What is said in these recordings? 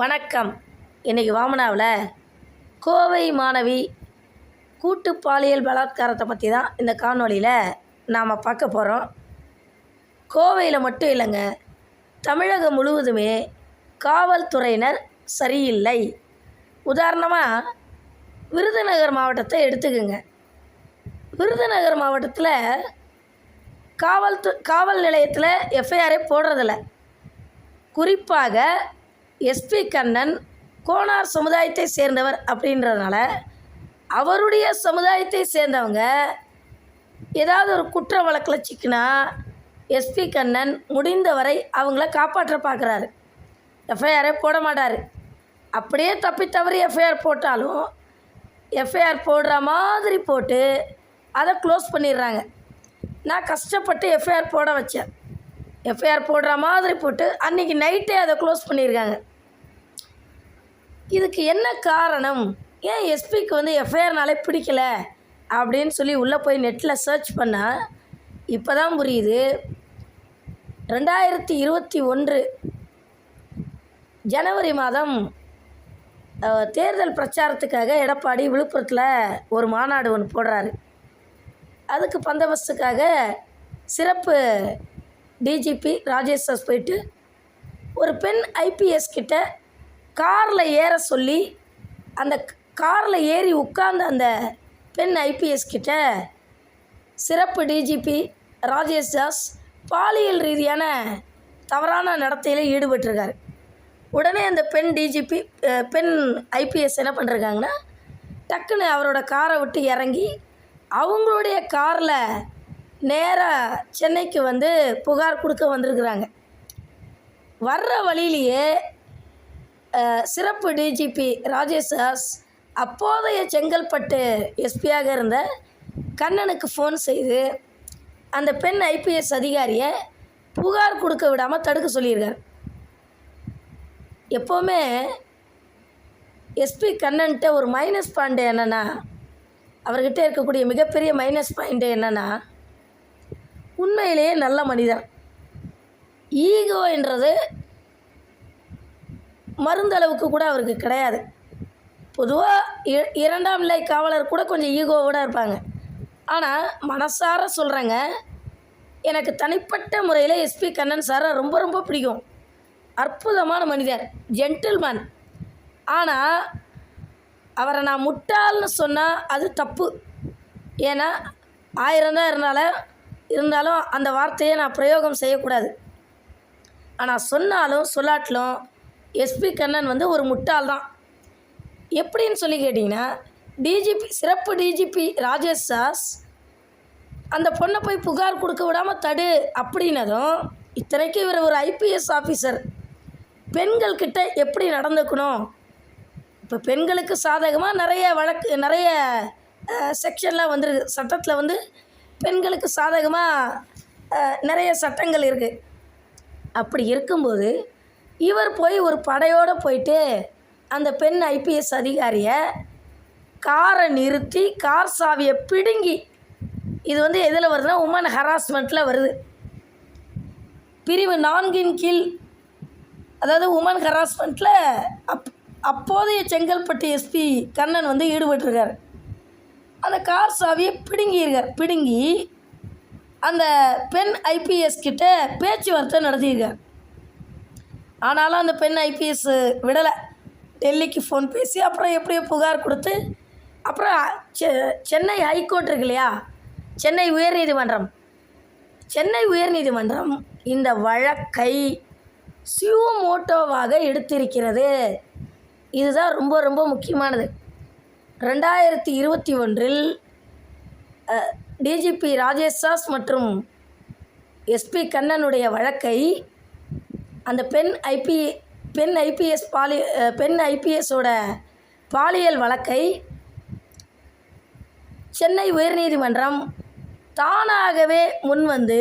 வணக்கம். இன்றைக்கி வாமனாவில் கோவை மாணவி கூட்டு பாலியல் பலாத்காரத்தை பற்றி தான் இந்த காணொளியில் நாம் பார்க்க போகிறோம் கோவையில் மட்டும் இல்லைங்க தமிழகம் முழுவதுமே காவல்துறையினர் சரியில்லை. உதாரணமாக விருதுநகர் மாவட்டத்தை எடுத்துக்குங்க. விருதுநகர் மாவட்டத்தில் காவல்து காவல் நிலையத்தில் எஃப்ஐஆரே போடுறதில்ல. குறிப்பாக எஸ்பி கண்ணன் கோனார் சமுதாயத்தை சேர்ந்தவர் அப்படின்றதுனால அவருடைய சமுதாயத்தை சேர்ந்தவங்க ஏதாவது ஒரு குற்ற வழக்கில் சிக்கினா எஸ்பி கண்ணன் முடிந்தவரை அவங்கள காப்பாற்ற பார்க்குறாரு. எஃப்ஐஆரே போட மாட்டார். அப்படியே தப்பி தவறி எஃப்ஐஆர் போட்டாலும் எஃப்ஐஆர் போடுற மாதிரி போட்டு அதை க்ளோஸ் பண்ணிடுறாங்க. நான் கஷ்டப்பட்டு எஃப்ஐஆர் போட வச்சேன். எஃப்ஐஆர் போடுற மாதிரி போட்டு அன்றைக்கி நைட்டே அதை க்ளோஸ் பண்ணியிருக்காங்க இதுக்கு என்ன காரணம்? ஏன் எஸ்பிக்கு வந்து எஃப்ஐஆர்னாலே பிடிக்கல? அப்படின்னு சொல்லி உள்ளே போய் நெட்டில் சர்ச் பண்ணால் இப்போ தான் புரியுது. ரெண்டாயிரத்தி இருபத்தி ஒன்று ஜனவரி மாதம் தேர்தல் பிரச்சாரத்துக்காக எடப்பாடி விழுப்புரத்தில் ஒரு மாநாடு ஒன்று போடுறாரு. அதுக்கு பந்தோபஸ்துக்காக சிறப்பு டிஜிபி ராஜேஷ் சாஸ் போயிட்டு ஒரு பெண் ஐபிஎஸ் கிட்ட காரில் ஏற சொல்லி அந்த காரில் ஏறி உட்கார்ந்த அந்த பெண் ஐபிஎஸ் கிட்ட சிறப்பு டிஜிபி ராஜேஷ் தாஸ் பாலியல் ரீதியான தவறான நடத்தையில் ஈடுபட்டிருக்காரு. உடனே அந்த பெண் டிஜிபி பெண் ஐபிஎஸ் என்ன பண்ணிருக்காங்கன்னா டக்குன்னு அவரோட காரை விட்டு இறங்கி அவங்களுடைய காரில் நேராக சென்னைக்கு வந்து புகார் கொடுக்க வந்திருக்கிறாங்க. வர்ற வழியிலேயே சிறப்பு டிஜிபி ராஜேஷ் தாஸ் அப்போதைய செங்கல்பட்டு எஸ்பியாக இருந்த கண்ணனுக்கு ஃபோன் செய்து அந்த பெண் ஐபிஎஸ் அதிகாரியை புகார் கொடுக்க விடாமல் தடுக்க சொல்லியிருக்கார். எப்போவுமே எஸ்பி கண்ணன்ட்ட ஒரு மைனஸ் பாயிண்ட் என்னென்னா அவர்கிட்ட இருக்கக்கூடிய மிகப்பெரிய மைனஸ் பாயிண்ட் என்னென்னா உண்மையிலேயே நல்ல மனிதர் ஈகோன்றது மருந்தளவுக்கு கூட அவருக்கு கிடையாது. பொதுவாக இரண்டாம் நிலை காவலர் கூட கொஞ்சம் ஈகோவோட இருப்பாங்க. ஆனால் மனசார சொல்கிறேங்க எனக்கு தனிப்பட்ட முறையில் எஸ்பி கண்ணன் சாரை ரொம்ப ரொம்ப பிடிக்கும். அற்புதமான மனிதர் ஜென்டில்மேன் ஆனால் அவரை நான் முட்டாள்னு சொன்னால் அது தப்பு. ஏன்னா ஆயிரம் தான் இருந்தாலும் இருந்தாலும் அந்த வார்த்தையை நான் பிரயோகம் செய்யக்கூடாது. ஆனால் சொன்னாலும் சொல்லாட்டிலும் எஸ்பி கண்ணன் வந்து ஒரு முட்டாள் தான். எப்படின்னு சொல்லி கேட்டிங்கன்னா டிஜிபி சிறப்பு டிஜிபி ராஜேஷ் சாஸ் அந்த பொண்ணை போய் புகார் கொடுக்க விடாமல் தடு அப்படின்னதும் இத்தனைக்கு இவர் ஒரு ஐபிஎஸ் ஆஃபீஸர் பெண்கள்கிட்ட எப்படி நடந்துக்கணும்? இப்போ பெண்களுக்கு சாதகமாக நிறைய வழக்கு நிறைய செக்ஷன்லாம் வந்துருக்கு. சட்டத்தில் வந்து பெண்களுக்கு சாதகமாக நிறைய சட்டங்கள் இருக்குது அப்படி இருக்கும்போது இவர் போய் ஒரு படையோடு போயிட்டு அந்த பெண் ஐபிஎஸ் அதிகாரியை காரை நிறுத்தி கார் சாவியை பிடுங்கி இது வந்து எதில் வருதுன்னா உமன் ஹராஸ்மெண்ட்டில் வருது. பிரிவு நான்கின் கீழ் அதாவது உமன் ஹராஸ்மெண்ட்டில் அப் அப்போதைய செங்கல்பட்டு எஸ்பி கண்ணன் வந்து ஈடுபட்டிருக்கார். அந்த கார் சாவியை பிடுங்கியிருக்கார் பிடுங்கி அந்த பெண் ஐபிஎஸ் கிட்ட பேச்சுவார்த்தை நடத்தியிருக்கார் ஆனாலும் அந்த பெண் ஐபிஎஸ் விடலை. டெல்லிக்கு ஃபோன் பேசி அப்புறம் எப்படியோ புகார் கொடுத்து அப்புறம் செ- சென்னை ஹைகோர்ட் இருக்கு இல்லையா? சென்னை உயர்நீதிமன்றம் சென்னை உயர்நீதிமன்றம் இந்த வழக்கை சியூமோட்டோவாக எடுத்திருக்கிறது. இதுதான் ரொம்ப ரொம்ப முக்கியமானது. ரெண்டாயிரத்தி இருபத்தி ஒன்றில் டிஜிபி ராஜேஷ் தாஸ் மற்றும் எஸ்பி கண்ணனுடைய வழக்கை அந்த பெண் ஐபி பெண் ஐபிஎஸ் பாலி பெண் ஐபிஎஸோட பாலியல் வழக்கை சென்னை உயர்நீதிமன்றம் தானாகவே முன்வந்து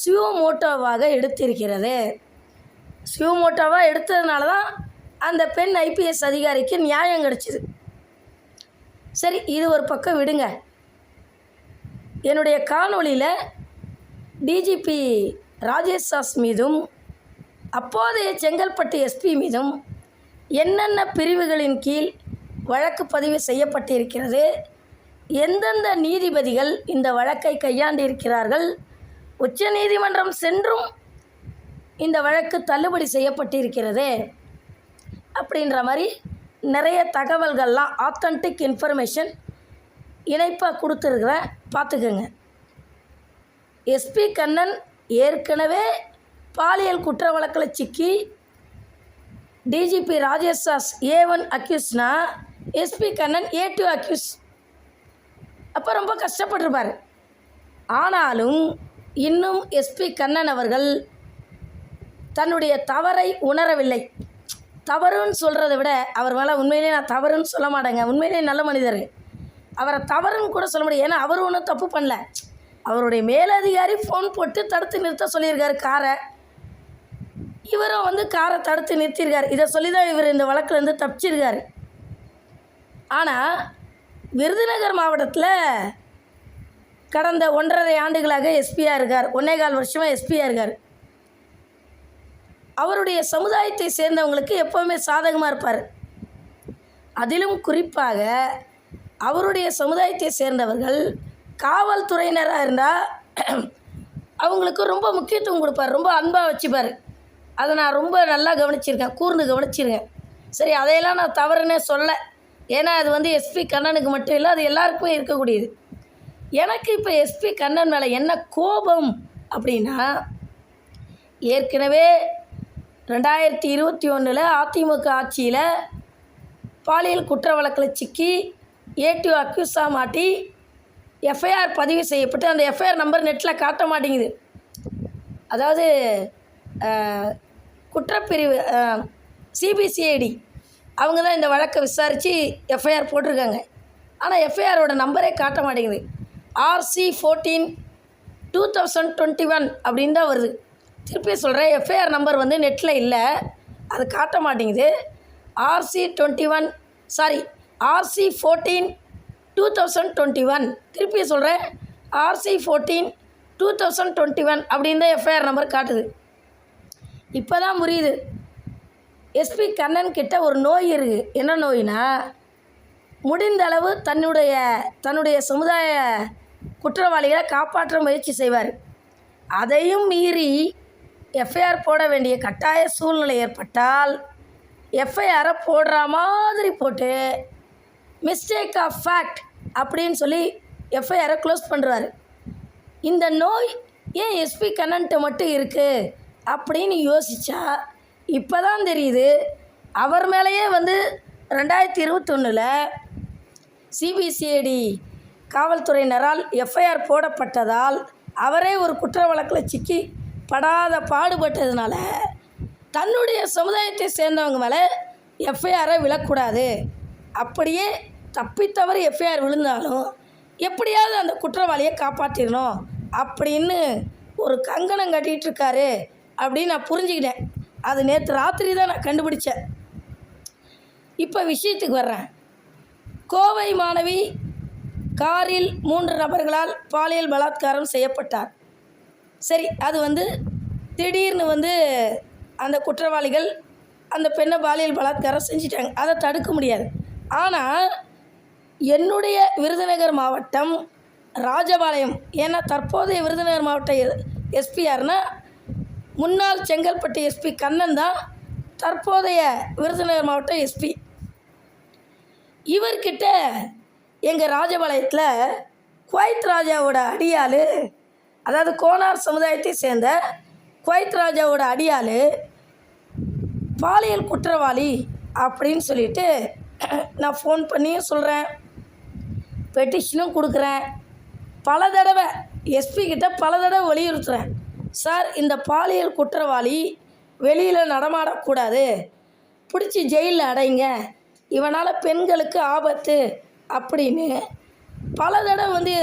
சியோமோட்டோவாக எடுத்திருக்கிறது. சியோமோட்டோவாக எடுத்ததுனால தான் அந்த பெண் ஐபிஎஸ் அதிகாரிக்கு நியாயம் கிடச்சிது. சரி இது ஒரு பக்கம் விடுங்க. என்னுடைய காணொளியில் டிஜிபி ராஜேஷ் தாஸ் மீதும் அப்போதைய செங்கல்பட்டு எஸ்பி மீதும் என்னென்ன பிரிவுகளின் கீழ் வழக்கு பதிவு செய்யப்பட்டிருக்கிறது எந்தெந்த நீதிபதிகள் இந்த வழக்கை கையாண்டிருக்கிறார்கள் உச்ச நீதிமன்றம் சென்றும் இந்த வழக்கு தள்ளுபடி செய்யப்பட்டிருக்கிறது அப்படின்ற மாதிரி நிறைய தகவல்கள்லாம் ஆத்தன்டிக் இன்ஃபர்மேஷன் இணைப்பாக கொடுத்துருக்குறேன் பார்த்துக்கோங்க. எஸ்பி கண்ணன் ஏற்கனவே பாலியல் குற்ற வழக்கில் சிக்கி DGP Rajesh Das A one அக்யூஸ்னா SP Kannan A two accused அப்போ ரொம்ப கஷ்டப்பட்டிருப்பார். ஆனாலும் இன்னும் எஸ்பி கண்ணன் அவர்கள் தன்னுடைய தவறை உணரவில்லை. தவறுன்னு சொல்கிறத விட அவர் மேலே உண்மையிலேயே நான் தவறுன்னு சொல்ல மாட்டேங்க. உண்மையிலேயே நல்ல மனிதர். அவரை தவறுன்னு கூட சொல்ல முடியாது. ஏன்னா அவர் ஒன்றும் தப்பு பண்ணல. அவருடைய மேலதிகாரி ஃபோன் போட்டு தடுத்து நிறுத்த சொல்லியிருக்காரு காரை. இவரும் வந்து காரை தடுத்து நிறுத்தியிருக்காரு. இதை சொல்லி தான் இவர் இந்த வழக்குலேருந்து தப்பிச்சிருக்காரு. ஆனால் விருதுநகர் மாவட்டத்தில் கடந்த ஒன்றரை ஆண்டுகளாக எஸ்பியாக இருக்கார். ஒன்னே கால் வருஷமாக எஸ்பியாக இருக்கார். அவருடைய சமுதாயத்தை சேர்ந்தவங்களுக்கு எப்போவுமே சாதகமாக இருப்பார். அதிலும் குறிப்பாக அவருடைய சமுதாயத்தை சேர்ந்தவர்கள் காவல்துறையினராக இருந்தால் அவங்களுக்கு ரொம்ப முக்கியத்துவம் கொடுப்பார். ரொம்ப அன்பாக வச்சுப்பார். அதை நான் ரொம்ப நல்லா கவனிச்சிருக்கேன். கூர்ந்து கவனிச்சிருக்கேன். சரி அதையெல்லாம் நான் தவறுனே சொல்ல ஏன்னா அது வந்து எஸ்பி கண்ணனுக்கு மட்டும் இல்லை அது எல்லாருக்குமே இருக்கக்கூடியது. எனக்கு இப்போ எஸ்பி கண்ணன் மேலே என்ன கோபம் அப்படின்னா ஏற்கனவே ரெண்டாயிரத்தி இருபத்தி ஒன்றில் அதிமுக ஆட்சியில் பாலியல் குற்ற வழக்கில் சிக்கி ஏடிஓ அக்யூஸாக மாட்டி எஃப்ஐஆர் பதிவு செய்யப்பட்டு அந்த எஃப்ஐஆர் நம்பர் நெட்டில் காட்ட மாட்டேங்குது. அதாவது குற்றப்பிரிவு சிபிசிஐடி அவங்க தான் இந்த வழக்கை விசாரித்து எஃப்ஐஆர் போட்டிருக்காங்க. ஆனால் எஃப்ஐஆரோட நம்பரே காட்ட மாட்டேங்குது. RC fourteen two thousand twenty one அப்படின்னு தான் வருது. திருப்பி சொல்கிறேன் எஃப்ஐஆர் நம்பர் வந்து நெட்டில் இல்லை. அது காட்ட மாட்டேங்குது. RC twenty one sorry RC fourteen two thousand twenty one திருப்பி சொல்கிறேன் RC fourteen two thousand twenty one அப்படின்னு தான் எஃப்ஐஆர் நம்பர் காட்டுது. இப்போ தான் புரியுது எஸ்பி கண்ணன் கிட்ட ஒரு நோய் இருக்குது என்ன நோய்னா முடிந்த அளவு தன்னுடைய தன்னுடைய சமுதாய குற்றவாளிகளை காப்பாற்ற முயற்சி செய்வார். அதையும் மீறி எஃப்ஐஆர் போட வேண்டிய கட்டாய சூழ்நிலை ஏற்பட்டால் எஃப்ஐஆரை போடுற மாதிரி போட்டு மிஸ்டேக் ஆஃப் ஃபேக்ட் அப்படின்னு சொல்லி எஃப்ஐஆரை க்ளோஸ் பண்ணுறாரு இந்த நோய் ஏன் எஸ்பி கண்ணன்ட்டு மட்டும் இருக்குது அப்படின்னு யோசித்தா இப்போ தான் தெரியுது. அவர் மேலேயே வந்து ரெண்டாயிரத்தி இருபத்தொன்னில் சிபிசிஐடி காவல்துறையினரால் எஃப்ஐஆர் போடப்பட்டதால் அவரே ஒரு குற்ற வழக்கில் சிக்கி படாத பாடுபட்டதுனால தன்னுடைய சமுதாயத்தை சேர்ந்தவங்க மேலே எஃப்ஐஆரை விழக்கூடாது. அப்படியே தப்பித்தவறு எஃப்ஐஆர் விழுந்தாலும் எப்படியாவது அந்த குற்றவாளியை காப்பாற்றிடணும் அப்படின்னு ஒரு கங்கணம் கட்டிகிட்டு இருக்காரு அப்படின்னு நான் புரிஞ்சுக்கிட்டேன். அது நேற்று ராத்திரி தான் நான் கண்டுபிடிச்சேன். இப்போ விஷயத்துக்கு வர்றேன். கோவை மாணவி காரில் மூன்று நபர்களால் பாலியல் பலாத்காரம் செய்யப்பட்டார். சரி அது வந்து திடீர்னு வந்து அந்த குற்றவாளிகள் அந்த பெண்ணை பாலியல் பலாத்காரம் செஞ்சிட்டாங்க. அதை தடுக்க முடியாது. ஆனால் என்னுடைய விருதுநகர் மாவட்டம் ராஜபாளையம். ஏன்னா தற்போதைய விருதுநகர் மாவட்ட எஸ்பி யாருன்னா முன்னாள் செங்கல்பட்டு எஸ்பி கண்ணன் தான் தற்போதைய விருதுநகர் மாவட்ட எஸ்பி. இவர்கிட்ட எங்கள் ராஜபாளையத்தில் குவைத் ராஜாவோட அடியாள் அதாவது கோனார் சமுதாயத்தை சேர்ந்த குவைத் ராஜாவோட அடியாள் பாலியல் குற்றவாளி அப்படின்னு சொல்லிட்டு நான் ஃபோன் பண்ணியும் சொல்கிறேன் பெட்டிஷனும் கொடுக்குறேன். பல தடவை எஸ்பி கிட்ட பல தடவை வலியுறுத்துகிறேன் சார் இந்த பாலியல் குற்றவாளி வெளியில் நடமாடக்கூடாது. பிடிச்சி ஜெயிலில் அடைங்க. இவனால் பெண்களுக்கு ஆபத்து அப்படின்னு பல தடவை வந்து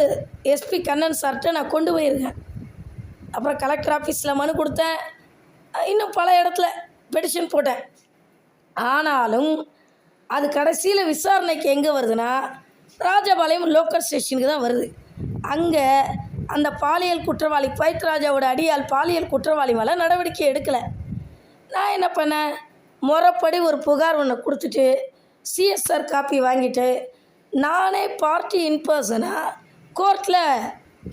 எஸ்பி கண்ணன் சார்கிட்ட நான் கொண்டு போயிருக்கேன். அப்புறம் கலெக்டர் ஆஃபீஸில் மனு கொடுத்தேன். இன்னும் பல இடத்துல பெட்டிஷன் போட்டேன். ஆனாலும் அது கடைசியில் விசாரணைக்கு எங்கே வருதுன்னா ராஜபாளையம் லோக்கல் ஸ்டேஷனுக்கு தான் வருது. அங்கே அந்த பாலியல் குற்றவாளி பைத் ராஜாவோட அடியால் பாலியல் குற்றவாளி மேலே நடவடிக்கை எடுக்கலை. நான் என்ன பண்ணேன்? முறைப்படி ஒரு புகார் ஒன்று கொடுத்துட்டு சிஎஸ்ஆர் காப்பி வாங்கிட்டு நானே பார்ட்டி இன்பர்சனாக கோர்ட்டில்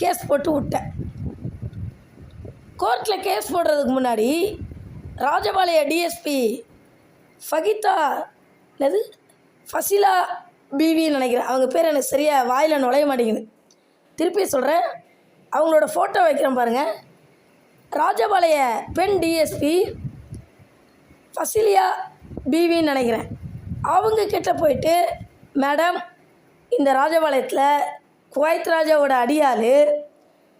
கேஸ் போட்டு விட்டேன். கோர்ட்டில் கேஸ் போடுறதுக்கு முன்னாடி ராஜபாளைய டிஎஸ்பி ஃபகிதா என்னது? ஃபசிலா பிவின்னு நினைக்கிறேன். அவங்க பேர் எனக்கு சரியாக வாயில் நுழைய மாட்டேங்குது. திருப்பி சொல்கிறேன் அவங்களோட ஃபோட்டோ வைக்கிறேன் பாருங்கள் ராஜபாளைய பெண் டிஎஸ்பி ஃபசிலியா பிவின்னு நினைக்கிறேன். அவங்க கிட்ட போயிட்டு மேடம் இந்த ராஜபாளையத்தில் குவைத் ராஜாவோட அடியாள்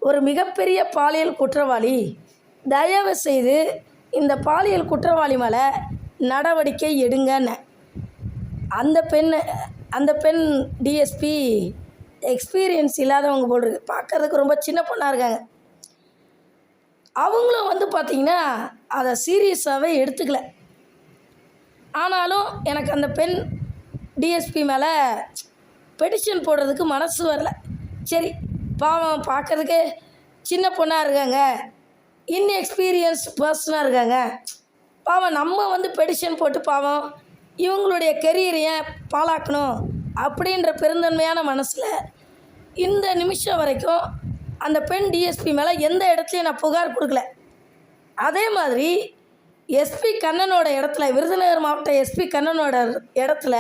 ஒரு மிகப்பெரிய பாலியல் குற்றவாளி. தயவு செய்து இந்த பாலியல் குற்றவாளி மேலே நடவடிக்கை எடுங்கன்னு. அந்த பெண் அந்த பெண் டிஎஸ்பி எக்ஸ்பீரியன்ஸ் இல்லாதவங்க போல் இருக்கு. பார்க்கறதுக்கு ரொம்ப சின்ன பொண்ணாக இருக்காங்க. அவங்களும் வந்து பார்த்திங்கன்னா அதை சீரியஸாகவே எடுத்துக்கல. ஆனாலும் எனக்கு அந்த பெண் டிஎஸ்பி மேலே பெடிஷன் போடுறதுக்கு மனசு வரல. சரி பாவம் பார்க்கறதுக்கு சின்ன பொண்ணாக இருக்காங்க. இன்எக்ஸ்பீரியன்ஸ் பர்சனாக இருக்காங்க. பாவம் நம்ம வந்து பெடிஷன் போட்டு பாவம் இவங்களுடைய கெரியரை ஏன் பாழாக்கணும் அப்படின்ற பெருந்தன்மையான மனசில் இந்த நிமிஷம் வரைக்கும் அந்த பெண் டிஎஸ்பி மேலே எந்த இடத்துலையும் நான் புகார் கொடுக்கல. அதே மாதிரி எஸ்பி கண்ணனோட இடத்துல விருதுநகர் மாவட்ட எஸ்பி கண்ணனோட இடத்துல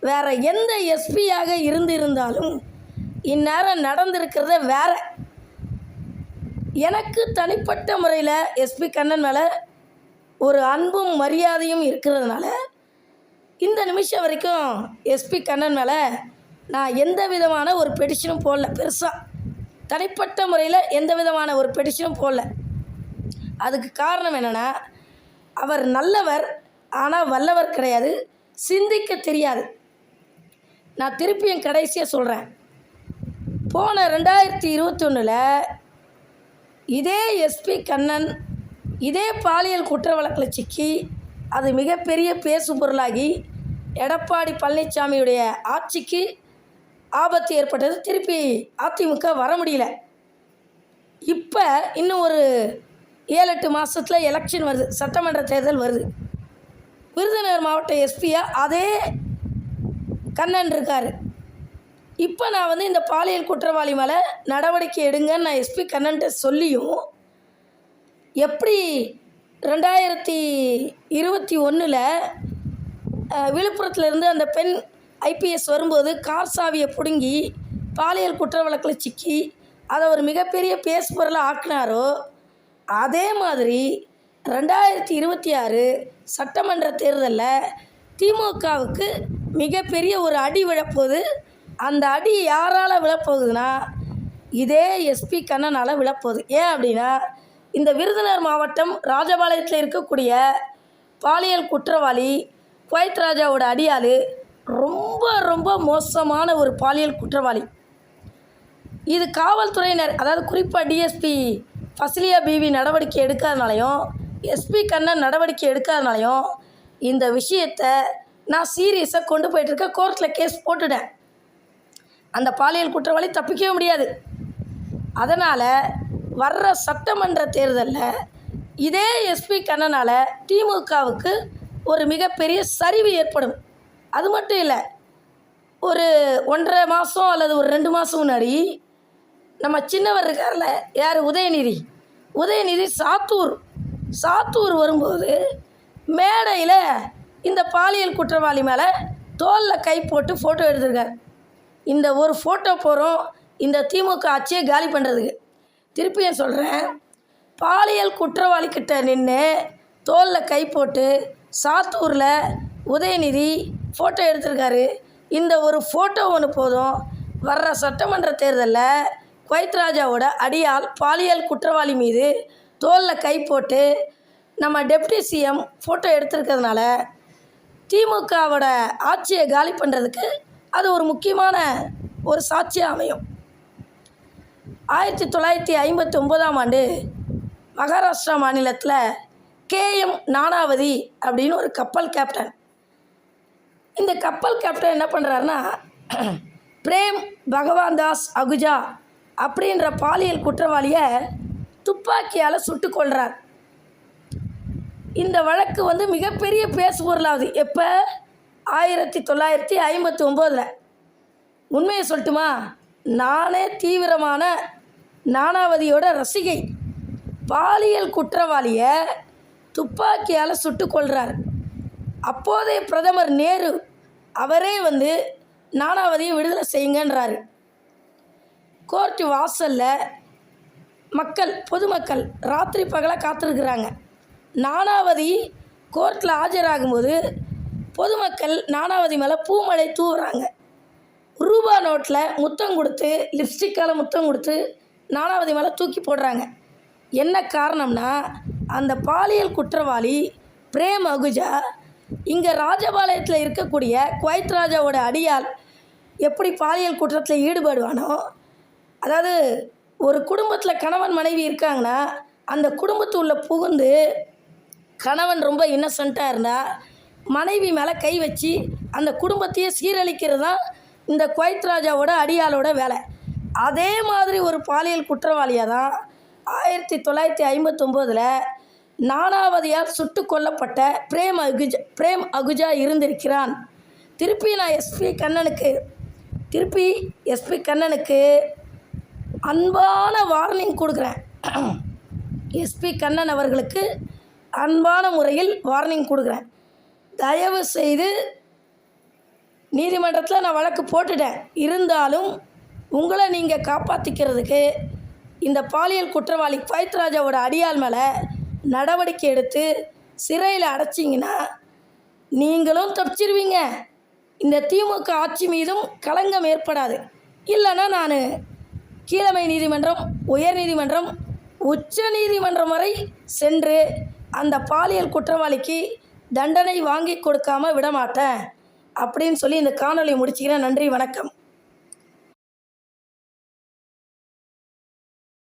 வேறு எந்த எஸ்பியாக இருந்து இருந்தாலும் இந்நேரம் நடந்திருக்கிறத வேற. எனக்கு தனிப்பட்ட முறையில் எஸ்பி கண்ணன் மேலே ஒரு அன்பும் மரியாதையும் இருக்கிறதுனால இந்த நிமிஷம் வரைக்கும் எஸ்பி கண்ணன் மேலே நான் எந்த விதமான ஒரு பெடிஷனும் போடல பெருசாக தனிப்பட்ட முறையில் எந்த விதமான ஒரு பெடிஷனும் போடல. அதுக்கு காரணம் என்னென்னா அவர் நல்லவர் ஆனால் வல்லவர் கிடையாது. சிந்திக்க தெரியாது. நான் திருப்பியும் கடைசியாக சொல்கிறேன் போன ரெண்டாயிரத்தி இருபத்தொன்னில் இதே எஸ்பி கண்ணன் இதே பாலியல் குற்ற வழக்கில் சிக்கி அது மிகப்பெரிய பேசு பொருளாகி எடப்பாடி பழனிசாமியுடைய ஆட்சிக்கு ஆபத்து ஏற்பட்டது. திருப்பி அதிமுக வர முடியல. இப்போ இன்னும் ஒரு ஏழு எட்டு மாதத்தில் எலெக்ஷன் வருது. சட்டமன்ற தேர்தல் வருது. விருதுநகர் மாவட்ட எஸ்பியாக அதே கண்ணன் இருக்கார். இப்போ நான் வந்து இந்த பாலியல் குற்றவாளி மேலே நடவடிக்கை எடுங்கன்னு நான் எஸ்பி கண்ணன்ட்ட சொல்லியும் எப்படி ரெண்டாயிரத்தி இருபத்தி ஒன்றில் விழுப்புரத்துலேருந்து அந்த பெண் ஐபிஎஸ் வரும்போது கார் சாவியை பிடுங்கி பாலியல் குற்ற வழக்கில் சிக்கி அதை ஒரு மிகப்பெரிய பேசுபொருளை ஆக்கினாரோ அதே மாதிரி ரெண்டாயிரத்தி இருபத்தி ஆறு சட்டமன்ற தேர்தலில் திமுகவுக்கு மிகப்பெரிய ஒரு அடி விழப்போது அந்த அடி யாரால் விழப்போகுதுன்னா இதே எஸ்பி கண்ணனால் விழப்போகுது. ஏன் அப்படின்னா இந்த விருதுநகர் மாவட்டம் ராஜபாளையத்தில் இருக்கக்கூடிய பாலியல் குற்றவாளி குவைத் ராஜாவோட அடியாள் ரொம்ப ரொம்ப மோசமான ஒரு பாலியல் குற்றவாளி. இது காவல்துறையினர் அதாவது குறிப்பாக டிஎஸ்பி ஃபசிலியா பிவி நடவடிக்கை எடுக்காதனாலையும் எஸ்பி கண்ணன் நடவடிக்கை எடுக்காதனாலையும் இந்த விஷயத்தை நான் சீரியஸாக கொண்டு போயிட்டுருக்க கோர்ட்டில் கேஸ் போட்டுட்டேன். அந்த பாலியல் குற்றவாளி தப்பிக்கவே முடியாது. அதனால் வர்ற சட்டமன்ற தேர்தலில் இதே எஸ்பி கண்ணனால் திமுகவுக்கு ஒரு மிகப்பெரிய சரிவு ஏற்படும். அது மட்டும் இல்லை ஒரு ஒன்றரை மாதம் அல்லது ஒரு ரெண்டு மாதம் முன்னாடி நம்ம சின்னவர் இருக்கார்ல யார்? உதயநிதி. உதயநிதி சாத்தூர். சாத்தூர் வரும்போது மேடையில் இந்த பாலியல் குற்றவாளி மேலே தோலில் கை போட்டு ஃபோட்டோ எடுத்திருக்கார். இந்த ஒரு ஃபோட்டோ போகிறோம் இந்த திமுக ஆட்சியை காலி பண்ணுறதுக்கு திருப்பியும் சொல்கிறேன் பாலியல் குற்றவாளிக்கிட்ட நின்று தோலில் கை போட்டு சாத்தூரில் உதயநிதி ஃபோட்டோ எடுத்திருக்காரு. இந்த ஒரு ஃபோட்டோ ஒன்று போதும். வர்ற சட்டமன்ற தேர்தலில் குவைத் ராஜாவோட அடியால் பாலியல் குற்றவாளி மீது தோலில் கை போட்டு நம்ம டெப்டி சிஎம் ஃபோட்டோ எடுத்திருக்கிறதுனால திமுகவோட ஆட்சியை காலி பண்ணுறதுக்கு அது ஒரு முக்கியமான ஒரு சாட்சியாக அமையும். ஆயிரத்தி தொள்ளாயிரத்தி ஐம்பத்தி ஒன்பதாம் ஆண்டு மகாராஷ்டிரா மாநிலத்தில் கேஎம் நானாவதி அப்படின்னு ஒரு கப்பல் கேப்டன் இந்த கப்பல் கேப்டன் என்ன பண்ணுறாருன்னா பிரேம் பகவான் தாஸ் அகுஜா அப்படின்ற பாலியல் குற்றவாளியை துப்பாக்கியால் சுட்டு கொள்கிறார் இந்த வழக்கு வந்து மிகப்பெரிய பேசுபொருளாகுது. எப்போ? ஆயிரத்தி தொள்ளாயிரத்தி ஐம்பத்தி ஒம்போதில். உண்மையை சொல்லட்டுமா? நானே தீவிரமான நானாவதியோட ரசிகை பாலியல் குற்றவாளியை துப்பாக்கியால் சுட்டு கொள்கிறார் அப்போதைய பிரதமர் நேரு அவரே வந்து நானாவதியை விடுதலை செய்யுங்கன்றாரு. கோர்ட்டு வாசலில் மக்கள் பொதுமக்கள் ராத்திரி பகலாக காத்திருக்கிறாங்க. நானாவதி கோர்ட்டில் ஆஜராகும்போது பொதுமக்கள் நானாவதி மேலே பூமலை தூவுறாங்க. ரூபா நோட்டில் முத்தம் கொடுத்து லிப்ஸ்டிக்கால் முத்தம் கொடுத்து நானாவதி மேலே தூக்கி போடுறாங்க. என்ன காரணம்னா அந்த பாலியல் குற்றவாளி பிரேம் அகுஜா இங்கே ராஜபாளையத்தில் இருக்கக்கூடிய குவைத் ராஜாவோட அடியால் எப்படி பாலியல் குற்றத்தில் ஈடுபடுவானோ அதாவது ஒரு குடும்பத்தில் கணவன் மனைவி இருக்காங்கன்னா அந்த குடும்பத்து உள்ள புகுந்து கணவன் ரொம்ப இன்னசென்ட்டாக இருந்தால் மனைவி மேலே கை வச்சு அந்த குடும்பத்தையே சீரழிக்கிறது தான் இந்த குவைத் ராஜாவோட அடியாளோட வேலை. அதே மாதிரி ஒரு பாலியல் குற்றவாளியாக தான் ஆயிரத்தி தொள்ளாயிரத்தி ஐம்பத்தொம்போதில் நானாவதியால் சுட்டு கொல்லப்பட்ட பிரேம் அகுஜா பிரேம் அகுஜா இருந்திருக்கிறான். திருப்பி நான் எஸ்பி கண்ணனுக்கு திருப்பி எஸ்பி கண்ணனுக்கு அன்பான வார்னிங் கொடுக்குறேன். எஸ்பி கண்ணன் அவர்களுக்கு அன்பான முறையில் வார்னிங் கொடுக்குறேன். தயவு செய்து நீதிமன்றத்தில் நான் வழக்கு போட்டுட்டேன். இருந்தாலும் உங்களை நீங்கள் காப்பாற்றிக்கிறதுக்கு இந்த பாலியல் குற்றவாளி பைத்ராஜாவோட அடியால் அடியாள் மேலே நடவடிக்கை எடுத்து சிறையில் அடைச்சிங்கன்னா நீங்களும் தப்பிச்சிருவீங்க. இந்த திமுக ஆட்சி மீதும் களங்கம் ஏற்படாது. இல்லைன்னா நான் கீழமை நீதிமன்றம் உயர் நீதிமன்றம் உச்ச நீதிமன்றம் வரை சென்று அந்த பாலியல் குற்றவாளிக்கு தண்டனை வாங்கி கொடுக்காம விடமாட்டேன். அப்படின்னு சொல்லி இந்த காணொலியை முடிச்சுக்கிறேன். நன்றி வணக்கம்.